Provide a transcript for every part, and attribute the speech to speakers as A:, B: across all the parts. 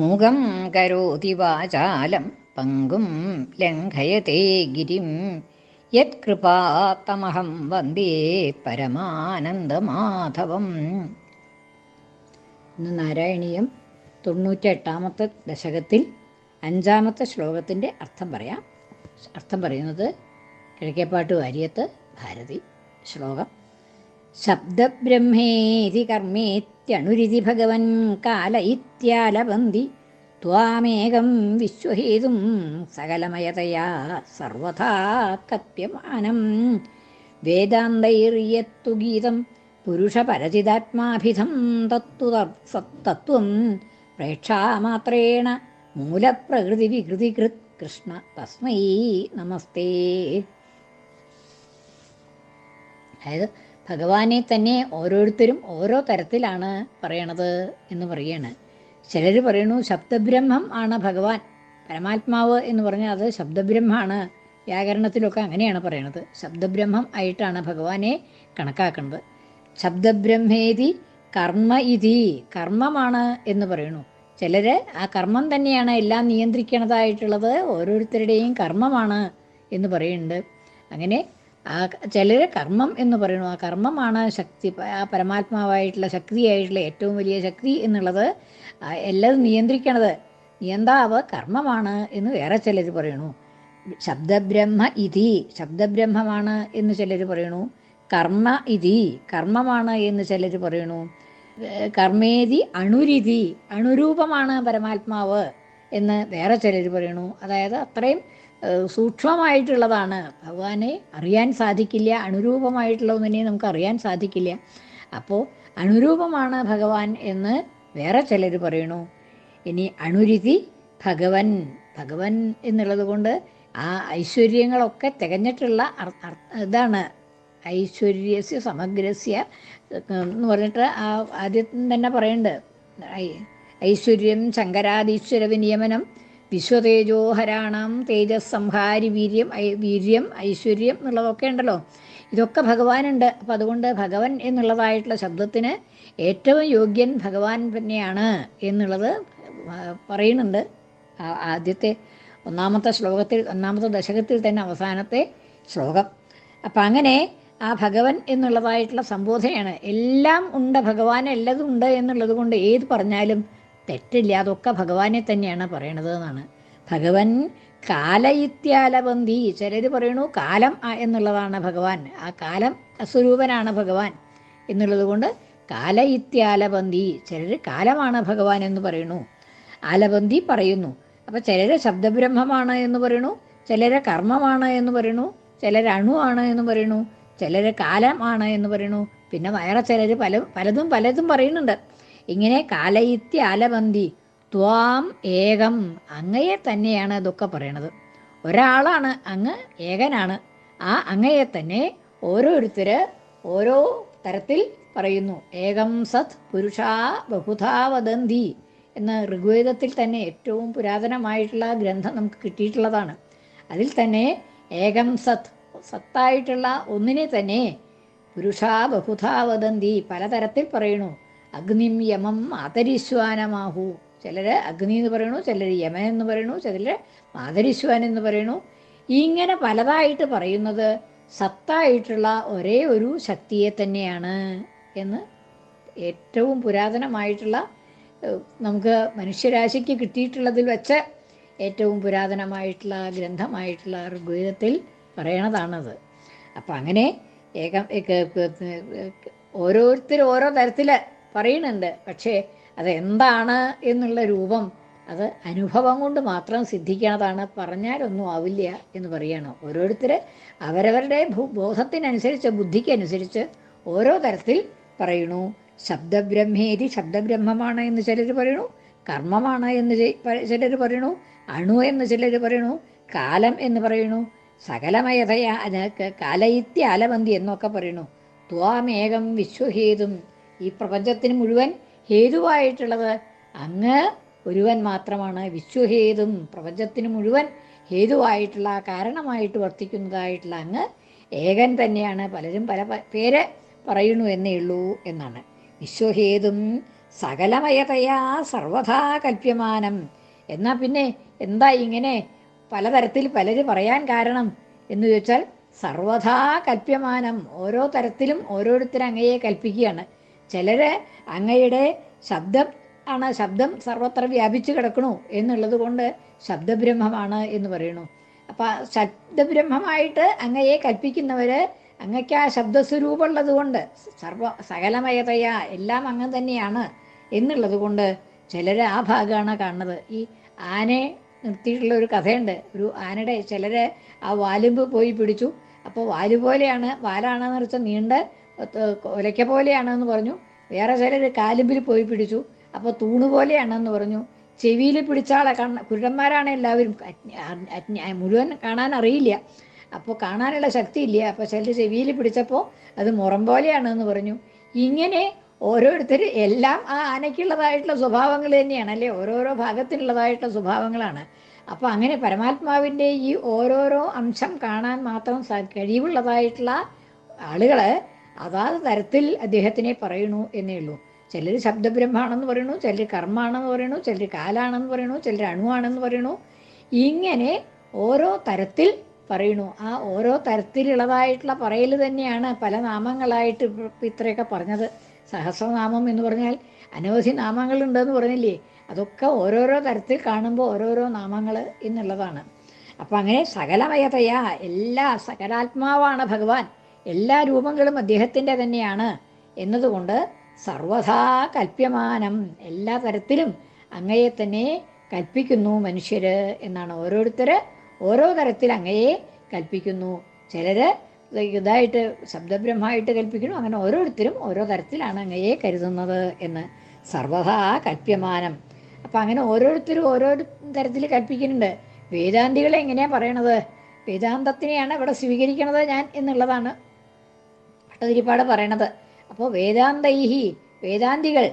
A: മൂകം കരോതി വാചാലം പങ്കും ലംഘയത്തെ ഗിരിം. യത്കൃപാത്തമഹം വന്ദേ പരമാനന്ദമാധവം. ഇന്ന് നാരായണീയം തൊണ്ണൂറ്റെട്ടാമത്തെ ദശകത്തിൽ അഞ്ചാമത്തെ ശ്ലോകത്തിന്റെ അർത്ഥം പറയാം. അർത്ഥം പറയുന്നത് കിഴക്കേപ്പാട്ട് വാര്യത്ത് ഭാരതി ശ്ലോകം. ശബ്ദബ്രഹ്മേതി കർമ്മേത്യണുരിതി ഭഗവൻ കാല ഇത്യാലബന്തി ത്വാമേകം വിശ്വഹേതും സകലമയതയാ സർവഥാ കപ്യമാനം വേദാന്തൈര്യത്തു ഗീതം പുരുഷപരചിതാത്മാഭിധം തത്തു തത്വം പ്രേക്ഷാമാത്രേണ മൂലപ്രകൃതി വികൃതികൃത് കൃഷ്ണ തസ്മൈ നമസ്തേ. അതായത് ഭഗവാനെ തന്നെ ഓരോരുത്തരും ഓരോ തരത്തിലാണ് പറയണത് എന്ന് പറയാണ് ചിലർ പറയണു ശബ്ദബ്രഹ്മം ആണ് ഭഗവാൻ. പരമാത്മാവ് എന്ന് പറഞ്ഞാൽ അത് ശബ്ദബ്രഹ്മമാണ് വ്യാകരണത്തിലൊക്കെ അങ്ങനെയാണ് പറയണത്. ശബ്ദബ്രഹ്മം ആയിട്ടാണ് ഭഗവാനെ കണക്കാക്കുന്നത് ശബ്ദബ്രഹ്മേതി കർമ്മ ഇതി കർമ്മമാണ് എന്ന് പറയണു ചിലര് ആ കർമ്മം തന്നെയാണ് എല്ലാം നിയന്ത്രിക്കണതായിട്ടുള്ളത് ഓരോരുത്തരുടെയും കർമ്മമാണ് എന്ന് പറയുന്നുണ്ട്. അങ്ങനെ ആ ചിലർ കർമ്മം എന്ന് പറയുന്നു. ആ കർമ്മമാണ് ശക്തി ആ പരമാത്മാവായിട്ടുള്ള ശക്തിയായിട്ടുള്ള ഏറ്റവും വലിയ ശക്തി എന്നുള്ളത് എല്ലാം നിയന്ത്രിക്കണത്. നിയന്താവ് കർമ്മമാണ് എന്ന് വേറെ ചിലർ പറയണു ശബ്ദബ്രഹ്മ ഇതി ശബ്ദബ്രഹ്മമാണ് എന്ന് ചിലർ പറയണു കർമ്മ ഇതി കർമ്മമാണ് എന്ന് ചിലർ പറയണു കർമ്മേതി അണുരിതി അണുരൂപമാണ് പരമാത്മാവ് എന്ന് വേറെ ചിലർ പറയണു അതായത് അത്രയും സൂക്ഷ്മമായിട്ടുള്ളതാണ്. ഭഗവാനെ അറിയാൻ സാധിക്കില്ല. അണുരൂപമായിട്ടുള്ള ഒന്നിനെ നമുക്ക് അറിയാൻ സാധിക്കില്ല. അപ്പോൾ അണുരൂപമാണ് ഭഗവാൻ എന്ന് വേറെ ചിലർ പറയണു. ഇനി അണുരുതി ഭഗവൻ. ഭഗവൻ എന്നുള്ളത് കൊണ്ട് ആ ഐശ്വര്യങ്ങളൊക്കെ തികഞ്ഞിട്ടുള്ള ഇതാണ്. ഐശ്വര്യസ്യ സമഗ്രസ്യ എന്ന് പറഞ്ഞിട്ട് ആ ആദ്യം തന്നെ പറയുന്നുണ്ട് ഐശ്വര്യം ശങ്കരാദീശ്വര വിനിയമനം വിശ്വതേജോഹരാണം തേജസ് സംഹാരി വീര്യം വീര്യം ഐശ്വര്യം എന്നുള്ളതൊക്കെ ഉണ്ടല്ലോ. ഇതൊക്കെ ഭഗവാനുണ്ട്. അപ്പം അതുകൊണ്ട് ഭഗവൻ എന്നുള്ളതായിട്ടുള്ള ശബ്ദത്തിന് ഏറ്റവും യോഗ്യൻ ഭഗവാൻ തന്നെയാണ് എന്നുള്ളത് പറയുന്നുണ്ട്. ആദ്യത്തെ ഒന്നാമത്തെ ശ്ലോകത്തിൽ ഒന്നാമത്തെ ദശകത്തിൽ തന്നെ അവസാനത്തെ ശ്ലോകം. അപ്പം അങ്ങനെ ആ ഭഗവൻ എന്നുള്ളതായിട്ടുള്ള സംബോധനയാണ്. എല്ലാം ഉണ്ട് ഭഗവാൻ എല്ലതും ഉണ്ട് എന്നുള്ളത് കൊണ്ട് ഏത് പറഞ്ഞാലും തെറ്റില്ല. അതൊക്കെ ഭഗവാനെ തന്നെയാണ് പറയണത് എന്നാണ്. ഭഗവൻ കാലയിത്യാലബന്ധി. ചിലർ പറയണു കാലം എന്നുള്ളതാണ് ഭഗവാൻ. ആ കാലം അസ്വരൂപനാണ് ഭഗവാൻ എന്നുള്ളത് കൊണ്ട് കാലയിത്യാലബന്ധി. ചിലർ കാലമാണ് ഭഗവാൻ എന്ന് പറയുന്നു ആലബന്ധി പറയുന്നു. അപ്പം ചിലർ ശബ്ദബ്രഹ്മമാണ് എന്ന് പറയണു. ചിലരെ കർമ്മമാണ് എന്ന് പറയണു. ചിലർ അണുവാണ് എന്ന് പറയണു. ചിലർ കാലമാണ് എന്ന് പറയണു. പിന്നെ വേറെ ചിലർ പല പലതും പലതും പറയുന്നുണ്ട്. ഇങ്ങനെ കാലയിത്യ ആലബന്തി ത്വാം ഏകം. അങ്ങയെ തന്നെയാണ് ഇതൊക്കെ പറയണത്. ഒരാളാണ് അങ്ങ് ഏകനാണ്. ആ അങ്ങയെ തന്നെ ഓരോരുത്തർ ഓരോ തരത്തിൽ പറയുന്നു. ഏകം സത് പുരുഷാ ബഹുധാ വദന്തി എന്ന ഋഗ്വേദത്തിൽ തന്നെ ഏറ്റവും പുരാതനമായിട്ടുള്ള ഗ്രന്ഥം നമുക്ക് കിട്ടിയിട്ടുള്ളതാണ്. അതിൽ തന്നെ ഏകം സത് സത്തായിട്ടുള്ള ഒന്നിനെ തന്നെ പുരുഷാ ബഹുധാ വദന്തി പലതരത്തിൽ പറയണു അഗ്നിം യമം മാതരിശ്വാനമാഹു ചിലർ അഗ്നി എന്ന് പറയണു ചിലർ യമൻ എന്ന് പറയണു ചിലർ മാതരിശ്വാൻ എന്ന് പറയണു. ഇങ്ങനെ പലതായിട്ട് പറയുന്നത് സത്തായിട്ടുള്ള ഒരേ ഒരു ശക്തിയെ തന്നെയാണ് എന്ന് ഏറ്റവും പുരാതനമായിട്ടുള്ള നമുക്ക് മനുഷ്യരാശിക്ക് കിട്ടിയിട്ടുള്ളതിൽ വെച്ച് ഏറ്റവും പുരാതനമായിട്ടുള്ള ഗ്രന്ഥമായിട്ടുള്ള ഋഗ്വേദത്തിൽ പറയണതാണത്. അപ്പം അങ്ങനെ ഏകം ഓരോരുത്തർ ഓരോ തരത്തിൽ പറയുന്നുണ്ട്. പക്ഷേ അതെന്താണ് എന്നുള്ള രൂപം അത് അനുഭവം കൊണ്ട് മാത്രം സിദ്ധിക്കാതാണ് പറഞ്ഞാലൊന്നും ആവില്ല എന്ന് പറയണം. ഓരോരുത്തർ അവരവരുടെ ബോധത്തിനനുസരിച്ച് ബുദ്ധിക്കനുസരിച്ച് ഓരോ തരത്തിൽ പറയണു ശബ്ദബ്രഹ്മേരി ശബ്ദബ്രഹ്മമാണ് എന്ന് ചിലർ പറയണു കർമ്മമാണ് എന്ന് ചിലർ പറയണു അണു എന്ന് ചിലർ പറയണു കാലം എന്ന് പറയണു സകലമയതയ കാലയിത്യ അലബന്തി എന്നൊക്കെ പറയണു ത്വാമേകം വിശ്വഹേതും ഈ പ്രപഞ്ചത്തിന് മുഴുവൻ ഹേതുവായിട്ടുള്ളത് അങ്ങ് ഒരുവൻ മാത്രമാണ്. വിശ്വഹേതും പ്രപഞ്ചത്തിന് മുഴുവൻ ഹേതുവായിട്ടുള്ള കാരണമായിട്ട് വർത്തിക്കുന്നതായിട്ടുള്ള അങ്ങ് ഏകൻ തന്നെയാണ്. പലരും പല പേര് പറയുന്നു എന്നേ ഉള്ളൂ എന്നാണ്. വിശ്വഹേതും സകലമയതയാ സർവഥാ കൽപ്യമാനം. എന്നാൽ പിന്നെ എന്താ ഇങ്ങനെ പലതരത്തിൽ പലര് പറയാൻ കാരണം എന്ന് ചോദിച്ചാൽ സർവഥാ കൽപ്യമാനം. ഓരോ തരത്തിലും ഓരോരുത്തരും അങ്ങയെ കൽപ്പിക്കുകയാണ്. ചിലര് അങ്ങയുടെ ശബ്ദം ആണ് ശബ്ദം സർവത്ര വ്യാപിച്ചു കിടക്കണു എന്നുള്ളത് കൊണ്ട് ശബ്ദബ്രഹ്മമാണ് എന്ന് പറയണു അപ്പൊ ശബ്ദബ്രഹ്മമായിട്ട് അങ്ങയെ കൽപ്പിക്കുന്നവര് അങ്ങയ്ക്ക് ആ ശബ്ദസ്വരൂപമുള്ളത് കൊണ്ട് സർവ സകലമയതയ എല്ലാം അങ്ങ് തന്നെയാണ് എന്നുള്ളത് കൊണ്ട് ചിലര് ആ ഭാഗമാണ് കാണുന്നത്. ഈ ആനയെ നിർത്തിയിട്ടുള്ള ഒരു കഥയുണ്ട്. ഒരു ആനയുടെ ചിലര് ആ വാലുമ്പ് പോയി പിടിച്ചു. അപ്പോൾ വാൽ പോലെയാണ് വാലാണെന്ന് വെച്ചാൽ നീണ്ട ഒലയ്ക്ക പോലെയാണെന്ന് പറഞ്ഞു. വേറെ ചിലർ കാലുമ്പിൽ പോയി പിടിച്ചു. അപ്പോൾ തൂണ് പോലെയാണെന്ന് പറഞ്ഞു. ചെവിയിൽ പിടിച്ചാളെ കണ്ണ കുരുടന്മാരാണ് എല്ലാവരും. മുഴുവൻ കാണാൻ അറിയില്ല. അപ്പോൾ കാണാനുള്ള ശക്തി ഇല്ല. അപ്പോൾ ചിലർ ചെവിയിൽ പിടിച്ചപ്പോൾ അത് മുറം പോലെയാണെന്ന് പറഞ്ഞു. ഇങ്ങനെ ഓരോരുത്തർ എല്ലാം ആ ആനയ്ക്കുള്ളതായിട്ടുള്ള സ്വഭാവങ്ങൾ തന്നെയാണ് അല്ലേ? ഓരോരോ ഭാഗത്തിനുള്ളതായിട്ടുള്ള സ്വഭാവങ്ങളാണ്. അപ്പോൾ അങ്ങനെ പരമാത്മാവിന്റെ ഈ ഓരോരോ അംശം കാണാൻ മാത്രം കഴിവുള്ളതായിട്ടുള്ള ആളുകൾ അതാത് തരത്തിൽ അദ്ദേഹത്തിനെ പറയണു എന്നേ ഉള്ളൂ. ചിലർ ശബ്ദബ്രഹ്മാണെന്ന് പറയണു ചിലർ കർമ്മാണെന്ന് പറയണു ചിലർ കാലാണെന്ന് പറയണു ചിലർ അണുവാണെന്ന് പറയണു ഇങ്ങനെ ഓരോ തരത്തിൽ പറയണു ആ ഓരോ തരത്തിലുള്ളതായിട്ടുള്ള പറയൽ തന്നെയാണ് പല നാമങ്ങളായിട്ട് ഇത്രയൊക്കെ പറഞ്ഞത്. സഹസ്രനാമം എന്ന് പറഞ്ഞാൽ അനവധി നാമങ്ങളുണ്ടെന്ന് പറഞ്ഞില്ലേ? അതൊക്കെ ഓരോരോ തരത്തിൽ കാണുമ്പോൾ ഓരോരോ നാമങ്ങൾ എന്നുള്ളതാണ്. അപ്പം അങ്ങനെ സകലമയതയാ എല്ലാ സകലാത്മാവാണ് ഭഗവാൻ. എല്ലാ രൂപങ്ങളും അദ്ദേഹത്തിന്റെ തന്നെയാണ് എന്നതുകൊണ്ട് സർവഥാ കൽപ്യമാനം എല്ലാ തരത്തിലും അങ്ങയെ തന്നെ കൽപ്പിക്കുന്നു മനുഷ്യർ എന്നാണ് ഓരോരുത്തർ ഓരോ തരത്തിൽ അങ്ങയെ കൽപ്പിക്കുന്നു. ചിലർ ഇതായിട്ട് ശബ്ദബ്രഹ്മമായിട്ട് കൽപ്പിക്കുന്നു. അങ്ങനെ ഓരോരുത്തരും ഓരോ തരത്തിലാണ് അങ്ങയെ കരുതുന്നത് എന്ന്. സർവഥാ കൽപ്യമാനം. അപ്പം അങ്ങനെ ഓരോരുത്തരും ഓരോ തരത്തിൽ കൽപ്പിക്കുന്നുണ്ട്. വേദാന്തികളെ എങ്ങനെയാണ് പറയണത്? വേദാന്തത്തിനെയാണ് ഇവിടെ സ്വീകരിക്കണത് ഞാൻ എന്നുള്ളതാണ് ഭട്ടതിരിപ്പാട് പറയണത്. അപ്പോൾ വേദാന്തൈഹി വേദാന്തികൾ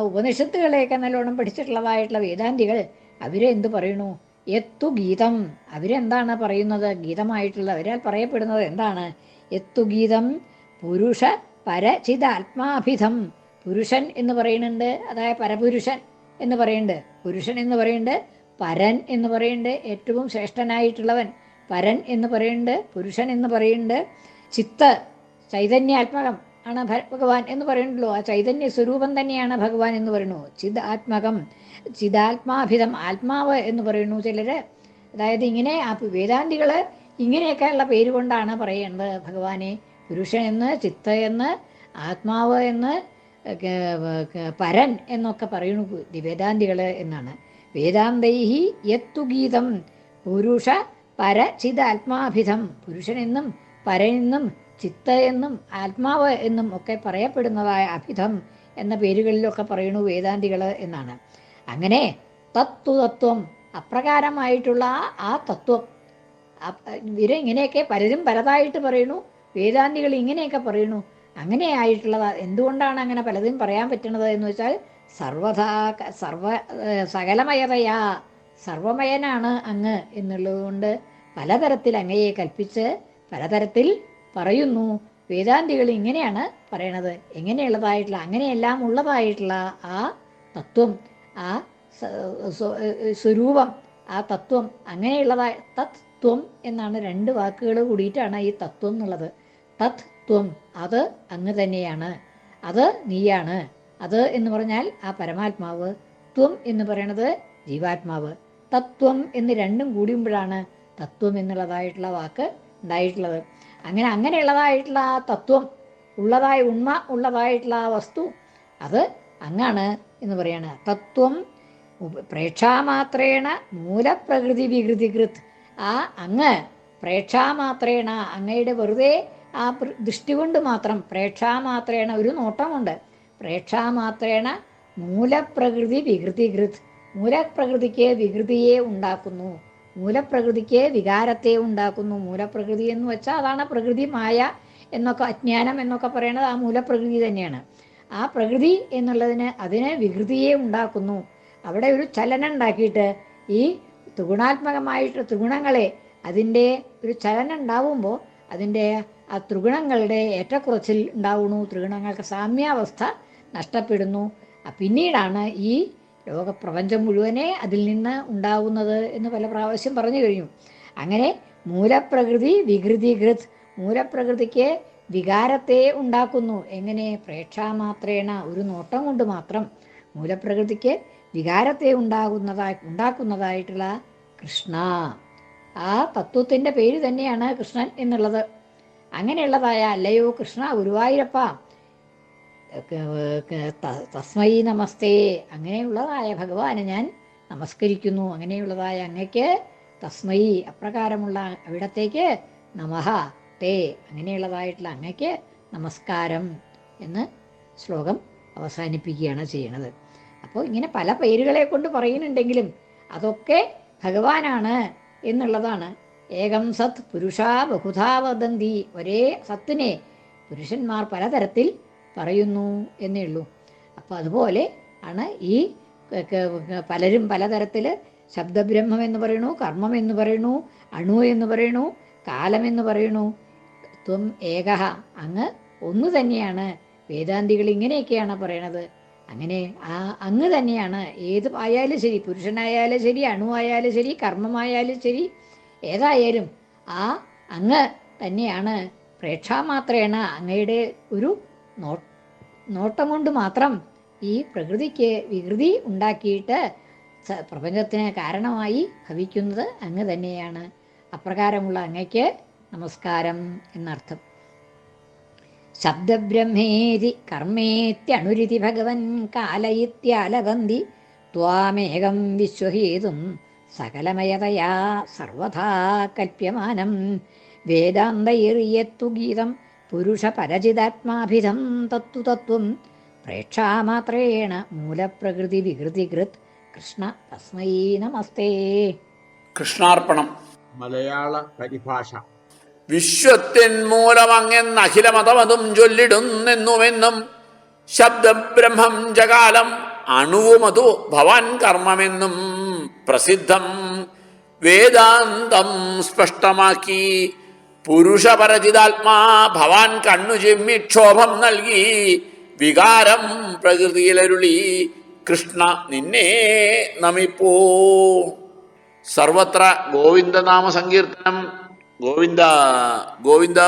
A: ഉപനിഷത്തുകളെയൊക്കെ നല്ലോണം പഠിച്ചിട്ടുള്ളതായിട്ടുള്ള വേദാന്തികൾ അവരെന്ത് പറയണു? എത്തു ഗീതം. അവരെന്താണ് പറയുന്നത്? ഗീതമായിട്ടുള്ള അവരാൽ പറയപ്പെടുന്നത് എന്താണ്? എത്തു ഗീതം? പുരുഷ പരചിത ആത്മാഭിധം പുരുഷൻ എന്ന് പറയുന്നുണ്ട്. അതായത് പരപുരുഷൻ എന്ന് പറയുന്നുണ്ട്. പുരുഷൻ എന്ന് പറയുന്നുണ്ട്. പരൻ എന്ന് പറയുന്നുണ്ട്. ഏറ്റവും ശ്രേഷ്ഠനായിട്ടുള്ളവൻ പരൻ എന്ന് പറയുന്നുണ്ട്. പുരുഷൻ എന്ന് പറയുന്നുണ്ട്. ചിത്ത് ചൈതന്യാത്മകം ആണ് ഭഗവാൻ എന്ന് പറയണല്ലോ ആ ചൈതന്യ സ്വരൂപം തന്നെയാണ് ഭഗവാൻ എന്ന് പറയുന്നു. ചിത് ആത്മകം ചിതാത്മാഭിതം ആത്മാവ് എന്ന് പറയുന്നു ചിലര്. അതായത് ഇങ്ങനെ ആ വേദാന്തികൾ ഇങ്ങനെയൊക്കെയുള്ള പേര് കൊണ്ടാണ് പറയുന്നത്. ഭഗവാനെ പുരുഷൻ എന്ന് ചിത്ത എന്ന് ആത്മാവ് എന്ന് പരൻ എന്നൊക്കെ പറയുന്നു വേദാന്തികൾ എന്നാണ്. വേദാന്തൈഹി യത്തു ഗീതം പുരുഷ പര ചിതാത്മാഭിതം പുരുഷനെന്നും പരനെന്നും ചിത്ത എന്നും ആത്മാവ് എന്നും ഒക്കെ പറയപ്പെടുന്നതായ അഭിധം എന്ന പേരുകളിലൊക്കെ പറയണു വേദാന്തികൾ എന്നാണ്. അങ്ങനെ തത്വതത്വം അപ്രകാരമായിട്ടുള്ള ആ- തത്വം ഇവരെ ഇങ്ങനെയൊക്കെ പലരും പലതായിട്ട് പറയണു വേദാന്തികൾ ഇങ്ങനെയൊക്കെ പറയണു അങ്ങനെ ആയിട്ടുള്ളത്. എന്തുകൊണ്ടാണ് അങ്ങനെ പലതും പറയാൻ പറ്റുന്നത് എന്ന് വെച്ചാൽ സർവതാ സർവ സകലമയതയാ സർവമയനാണ് അങ്ങ് എന്നുള്ളതുകൊണ്ട് പലതരത്തിൽ അങ്ങയെ കൽപ്പിച്ച് പലതരത്തിൽ പറയുന്നു. വേദാന്തികൾ ഇങ്ങനെയാണ് പറയണത്. എങ്ങനെയുള്ളതായിട്ടുള്ള അങ്ങനെയെല്ലാം ഉള്ളതായിട്ടുള്ള ആ തത്വം ആ സ്വരൂപം ആ തത്വം അങ്ങനെയുള്ളതായ തത്വം എന്നാണ് രണ്ട് വാക്കുകൾ കൂടിയിട്ടാണ് ഈ തത്വം എന്നുള്ളത്. തത്വം അത് അങ്ങ് തന്നെയാണ്. അത് നീയാണ്. അത് എന്ന് പറഞ്ഞാൽ ആ പരമാത്മാവ്. ത്വം എന്ന് പറയണത് ജീവാത്മാവ്. തത്വം എന്ന് രണ്ടും കൂടിയുമ്പോഴാണ് തത്വം എന്നുള്ളതായിട്ടുള്ള വാക്ക് ഉണ്ടായിട്ടുള്ളത് അങ്ങനെ അങ്ങനെയുള്ളതായിട്ടുള്ള ആ തത്വം ഉള്ളതായ ഉണ്മ ഉള്ളതായിട്ടുള്ള ആ വസ്തു അത് അങ്ങാണ് എന്ന് പറയാണ്. തത്വം പ്രേക്ഷാമാത്രേണ മൂലപ്രകൃതി വികൃതികൃത്. ആ അങ്ങ് പ്രേക്ഷാമാത്രേണ അങ്ങയുടെ വെറുതെ ആ ദൃഷ്ടി കൊണ്ട് മാത്രം പ്രേക്ഷാമാത്രേണ ഒരു നോട്ടമുണ്ട്. പ്രേക്ഷാമാത്രേണ മൂലപ്രകൃതി വികൃതികൃത്. മൂലപ്രകൃതിക്ക് വികൃതിയെ ഉണ്ടാക്കുന്നു. മൂലപ്രകൃതിക്ക് വികാരത്തെ ഉണ്ടാക്കുന്നു. മൂലപ്രകൃതി എന്ന് വെച്ചാൽ അതാണ് പ്രകൃതി മായ എന്നൊക്കെ അജ്ഞാനം എന്നൊക്കെ പറയുന്നത് ആ മൂലപ്രകൃതി തന്നെയാണ്. ആ പ്രകൃതി എന്നുള്ളതിന് അതിനെ വികൃതിയെ ഉണ്ടാക്കുന്നു. അവിടെ ഒരു ചലനം ഉണ്ടാക്കിയിട്ട് ഈ ത്രിഗുണാത്മകമായിട്ട് ത്രിഗുണങ്ങളെ അതിന്റെ ഒരു ചലനം ഉണ്ടാവുമ്പോൾ അതിന്റെ ആ ത്രിഗുണങ്ങളുടെ ഏറ്റക്കുറച്ചിൽ ഉണ്ടാവുന്നു. ത്രിഗുണങ്ങൾക്ക് സാമ്യാവസ്ഥ നഷ്ടപ്പെടുന്നു. പിന്നീടാണ് ഈ ലോകപ്രപഞ്ചം മുഴുവനെ അതിൽ നിന്ന് ഉണ്ടാവുന്നത് എന്ന് പല പ്രാവശ്യം പറഞ്ഞു കഴിഞ്ഞു. അങ്ങനെ മൂലപ്രകൃതി വികൃതികൃത് മൂലപ്രകൃതിക്ക് വികാരത്തെ ഉണ്ടാക്കുന്നു. എങ്ങനെ? പ്രേക്ഷാമാത്രേണ ഒരു നോട്ടം കൊണ്ട് മാത്രം. മൂലപ്രകൃതിക്ക് വികാരത്തെ ഉണ്ടാകുന്നതായി ഉണ്ടാക്കുന്നതായിട്ടുള്ള കൃഷ്ണ. ആ തത്വത്തിന്റെ പേര് തന്നെയാണ് കൃഷ്ണൻ എന്നുള്ളത്. അങ്ങനെയുള്ളതായ അല്ലയോ കൃഷ്ണ ഗുരുവായൂരപ്പ തസ്മൈ നമസ്തേ. അങ്ങനെയുള്ളതായ ഭഗവാനെ ഞാൻ നമസ്കരിക്കുന്നു. അങ്ങനെയുള്ളതായ അങ്ങയ്ക്ക് തസ്മൈ അപ്രകാരമുള്ള അവിടത്തേക്ക് നമഹ തേ അങ്ങനെയുള്ളതായിട്ടുള്ള അങ്ങയ്ക്ക് നമസ്കാരം എന്ന് ശ്ലോകം അവസാനിപ്പിക്കുകയാണ് ചെയ്യണത്. അപ്പോൾ ഇങ്ങനെ പല പേരുകളെ കൊണ്ട് പറയുന്നുണ്ടെങ്കിലും അതൊക്കെ ഭഗവാനാണ് എന്നുള്ളതാണ്. ഏകം സത് പുരുഷാ ബഹുധാ വദന്തി. ഒരേ സത്തിനെ പുരുഷന്മാർ പലതരത്തിൽ പറയുന്നു എന്നേ ഉള്ളൂ. അപ്പോൾ അതുപോലെ ആണ് ഈ പലരും പലതരത്തിൽ ശബ്ദബ്രഹ്മം എന്ന് പറയണു കർമ്മം എന്ന് പറയണു അണു എന്ന് പറയണു കാലം എന്ന് പറയണു ത്വം ഏകഹ. അങ്ങ് ഒന്ന് തന്നെയാണ്. വേദാന്തികൾ ഇങ്ങനെയൊക്കെയാണ് പറയണത്. അങ്ങനെ ആ അങ്ങ് തന്നെയാണ്. ഏത് ആയാലും ശരി പുരുഷനായാലും ശരി അണു ആയാലും ശരി കർമ്മമായാലും ശരി ഏതായാലും ആ അങ്ങ് തന്നെയാണ്. പ്രേക്ഷാമാത്രേണ അങ്ങയുടെ ഒരു നോട്ടം കൊണ്ട് മാത്രം. ഈ പ്രകൃതിക്ക് വികൃതി ഉണ്ടാക്കിയിട്ട് പ്രപഞ്ചത്തിന് കാരണമായി ഭവിക്കുന്നത് അങ്ങ് തന്നെയാണ്. അപ്രകാരമുള്ള അങ്ങയ്ക്ക് നമസ്കാരം എന്നർത്ഥം. ശബ്ദബ്രഹ്മേതി കർമ്മേത്യണുരിതി ഭഗവൻ കാലയിത്യാലബന്തി ത്വാമേകം വിശ്വഹേതും സകലമയതയാ സർവഥാ കൽപ്യമാനം. വേദാന്തൈറിയത്തു ഗീതം പുരുഷപരചിതാത്മാഭിധം തത്തു തത്വം പ്രേക്ഷാമാത്രേണ മൂലപ്രകൃതി വികൃതികൃത്. കൃഷ്ണ തസ്മൈ നമസ്തേ.
B: കൃഷ്ണാർപ്പണം.
C: മലയാള പരിഭാഷ.
B: വിശ്വത്തിൻ മൂലമങ്ങെന്ന് അഖിലമതമതും ചൊല്ലിടുന്നെന്നുമെന്നും ശബ്ദബ്രഹ്മം ജകാലം അണുവുമതു ഭവാൻ കർമ്മമെന്നും പ്രസിദ്ധം വേദാന്തം സ്പഷ്ടമാക്കി പുരുഷപരചിതാത്മാ ഭവാൻ കണ്ണു ചിമ്മി ക്ഷോഭം നൽകി വികാരം പ്രകൃതിയിലരുളി കൃഷ്ണ നിന്നെ നമിപ്പോ. സർവത്ര ഗോവിന്ദനാമ സങ്കീർത്തനം ഗോവിന്ദ ഗോവിന്ദ.